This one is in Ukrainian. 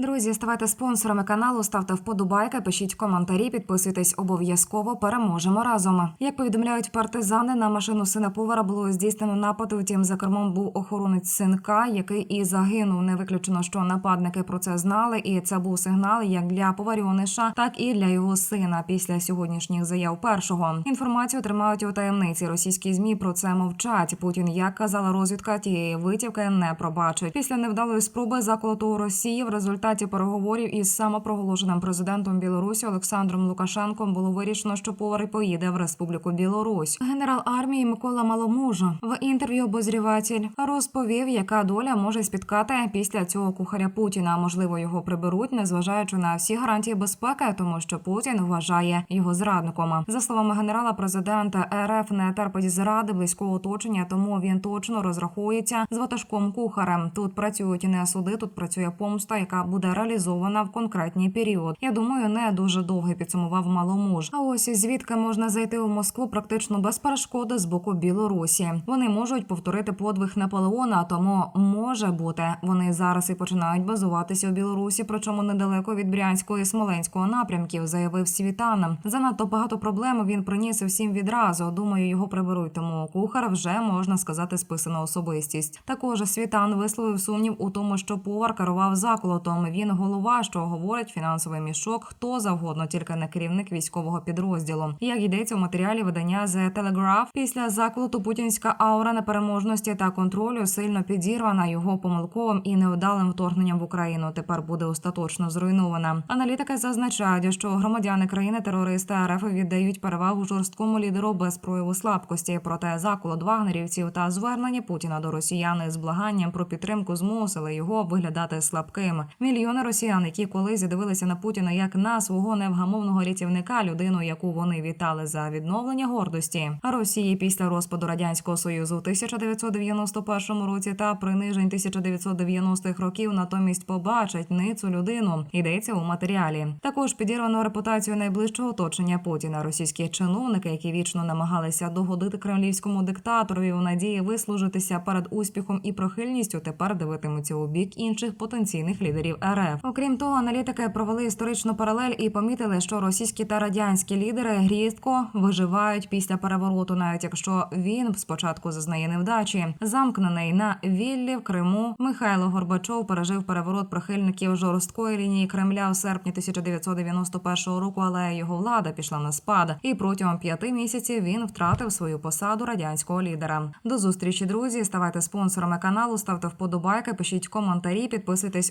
друзі, ставайте спонсорами каналу, ставте вподобайки, пишіть коментарі, підписуйтесь обов'язково. Переможемо разом. Як повідомляють партизани, на машину сина повара було здійснено напад. Втім, за кермом був охоронець синка, який і загинув. Не виключено, що нападники про це знали, і це був сигнал як для поваріониша, так і для його сина. Після сьогоднішніх заяв першого інформацію тримають у таємниці. Російські змі про це мовчать. Путін, як казала розвідка, тієї витівки не пробачить. Після невдалої спроби заколоту Росії в результаті переговорів із самопроголошеним президентом Білорусі Олександром Лукашенком було вирішено, що повар поїде в Республіку Білорусь. Генерал армії Микола Маломуж в інтерв'ю обозріватель розповів, яка доля може спіткати після цього кухаря Путіна. Можливо, його приберуть, незважаючи на всі гарантії безпеки, тому що Путін вважає його зрадником. За словами генерала, президента РФ не терпить зради близького оточення, тому він точно розрахується з ватажком кухарем. Тут працюють не суди, тут працює помста, яка буде реалізована в конкретний період. Я думаю, не дуже довгий підсумував маломуж. А ось звідки можна зайти у Москву практично без перешкоди з боку Білорусі. Вони можуть повторити подвиг Наполеона, тому може бути вони зараз і починають базуватися у Білорусі, причому недалеко від Брянського і Смоленського напрямків, заявив Світан. Занадто багато проблем він приніс всім відразу. Думаю, його приберуть. Тому кухар вже можна сказати списана особистість. Також Світан висловив сумнів у тому, що повар керував заколотом. Він голова, що говорить фінансовий мішок, хто завгодно, тільки не керівник військового підрозділу. Як йдеться у матеріалі видання The Telegraph, після заколоту путінська аура непереможності та контролю сильно підірвана його помилковим і невдалим вторгненням в Україну. Тепер буде остаточно зруйнована. Аналітики зазначають, що громадяни країни-терористи РФ віддають перевагу жорсткому лідеру без прояву слабкості. Проте заколот вагнерівців та звернення Путіна до росіян з благанням про підтримку змусили його виглядати слабким. Мільйони росіян, які колись дивилися на Путіна як на свого невгамовного рятівника, людину, яку вони вітали за відновлення гордості Росії після розпаду радянського союзу у 1991 році та принижень 1990-х років, натомість побачать ницу людину. Йдеться у матеріалі. Також підірвано репутацію найближчого оточення Путіна. Російські чиновники, які вічно намагалися догодити кремлівському диктаторові у надії вислужитися перед успіхом і прихильністю, тепер дивитимуться у бік інших потенційних лідерів РФ. Окрім того, аналітики провели історичну паралель і помітили, що російські та радянські лідери рідко виживають після перевороту, навіть якщо він спочатку зазнає невдачі. Замкнений на віллі в Криму Михайло Горбачов пережив переворот прихильників жорсткої лінії Кремля в серпні 1991 року, але його влада пішла на спад, і протягом п'яти місяців він втратив свою посаду радянського лідера. До зустрічі, друзі. Ставайте спонсорами каналу, ставте вподобайки, пишіть коментарі, підписуйтесь